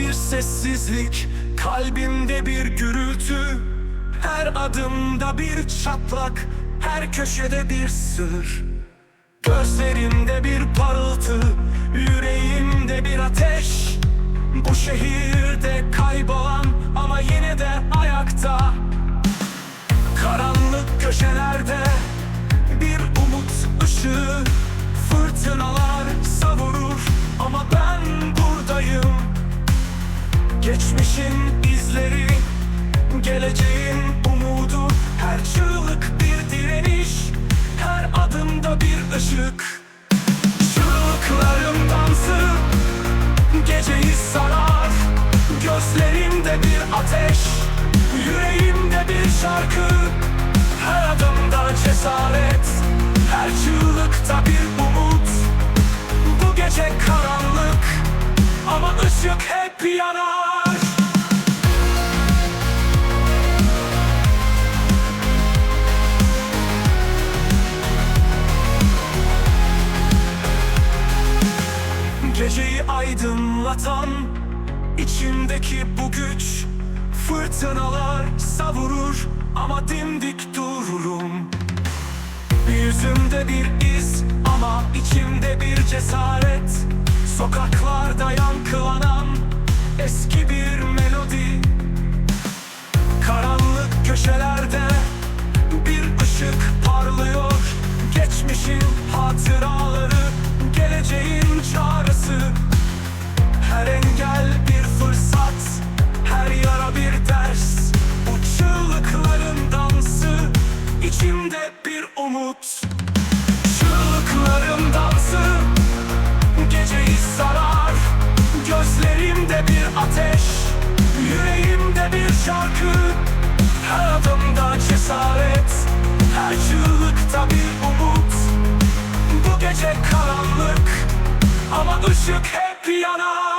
bir sessizlik Kalbimde bir gürültü. Her adımda bir çatlak Her köşede bir sır. Gözlerimde bir parıltı Yüreğimde bir ateş. Bu şehirde kaybolan Ama yine de ayakta. Karanlık köşelerde bir umut ışığı Fırtınalar Geçmişin izleri, geleceğin umudu. Her çığlık bir direniş, her adımda bir ışık. Çığlıklarım dansı, geceyi sarar. Gözlerimde bir ateş, yüreğimde bir şarkı. Her adımda cesaret, her çığlıkta bir umut. Bu gece karanlık ama ışık hep yanar aydınlatan içimdeki bu güç Fırtınalar savurur ama dimdik dururum. Yüzümde bir iz ama içimde bir cesaret. Sokaklarda yankılanan şarkı. Her adımda cesaret, her çığlıkta bir umut. Bu gece karanlık ama ışık hep yanar